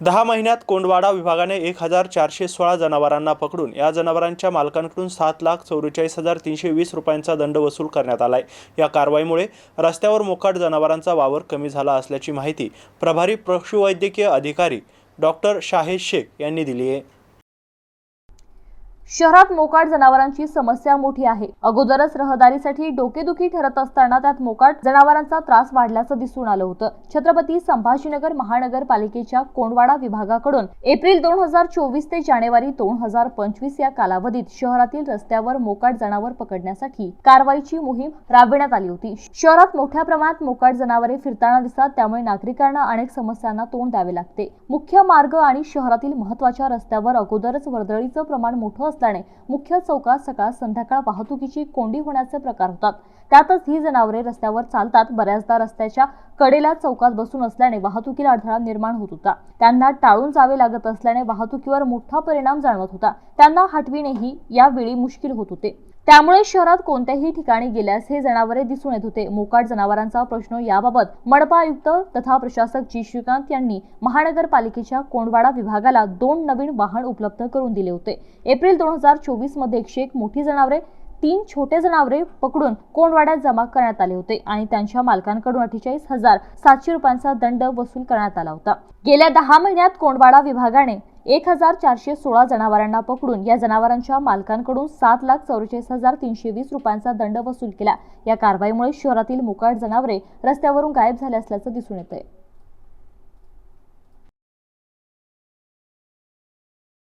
दहा महिन्यात कोंडवाडा विभागाने एक हजार चारशे सोळा जनावरांना पकडून या जनावरांच्या मालकांकडून सात लाख चौवेचाळीस हजार तीनशे वीस रुपयांचा दंड वसूल करण्यात आलाय. या कारवाईमुळे रस्त्यावर मोकाट जनावरांचा वावर कमी झाला असल्याची माहिती प्रभारी पशुवैद्यकीय अधिकारी डॉक्टर शाहिद शेख यांनी दिली आहे. शहरात मोकाट जनावरांची समस्या मोठी आहे. अगोदरच रहदारीसाठी डोकेदुखी ठरत असताना त्यात मोकाट जनावरांचा त्रास वाढल्याचं दिसून आलं होतं. छत्रपती संभाजीनगर महानगरपालिकेच्या कोंडवाडा विभागाकडून एप्रिल दोन हजार चोवीस ते जानेवारी दोन हजार पंचवीस या कालावधीत शहरातील रस्त्यावर मोकाट जनावर पकडण्यासाठी कारवाईची मोहीम राबविण्यात आली होती. शहरात मोठ्या प्रमाणात मोकाट जनावरे फिरताना दिसतात त्यामुळे नागरिकांना अनेक समस्यांना तोंड द्यावे लागते. मुख्य मार्ग आणि शहरातील महत्त्वाच्या रस्त्यावर अगोदरच वर्दळीचं प्रमाण मोठं असल्याने मुख्य चौकात सकाळ संध्याकाळ वाहतुकीची कोंडी होण्याचे प्रकार होतात. त्यातच ही जनावरे रस्त्यावर चालतात. बऱ्याचदा रस्त्याच्या कडेला चौकात बसून असल्याने वाहतुकीला अडथळा निर्माण होत होता. त्यांना टाळून जावे लागत असल्याने वाहतुकीवर मोठा परिणाम जाणवत होता. त्यांना हटविणेही यावेळी मुश्किल होत होते. त्यामुळे शहरात कोणत्याही ठिकाणी गेल्यास हे जनावरे दिसून येत होते. मोकाट जनावरांचा प्रश्न याबाबत मनपा आयुक्त तथा प्रशासक जी. श्रीकांत यांनी महानगरपालिकेच्या कोंडवाडा विभागाला दोन नवीन वाहन उपलब्ध करून दिले होते. एप्रिल दोन हजार चोवीसमध्ये एकशे एक मोठी जनावरे तीन छोटे जनावरे पकडून कोंडवाड्यात जमा करण्यात आले होते आणि त्यांच्या मालकांकडून अठ्ठेचाळीस हजार सातशे रुपयांचा दंड वसूल करण्यात आला होता. गेल्या दहा महिन्यात कोंडवाडा विभागाने एक हजार चारशे सोळा जनावरांना पकडून या जनावरांच्या मालकांकडून सात लाख चौवेचाळीस हजार तीनशे वीस रुपयांचा दंड वसूल केला. या कारवाईमुळे शहरातील मोकाट जनावरे रस्त्यावरून गायब झाले असल्याचं दिसून येत आहे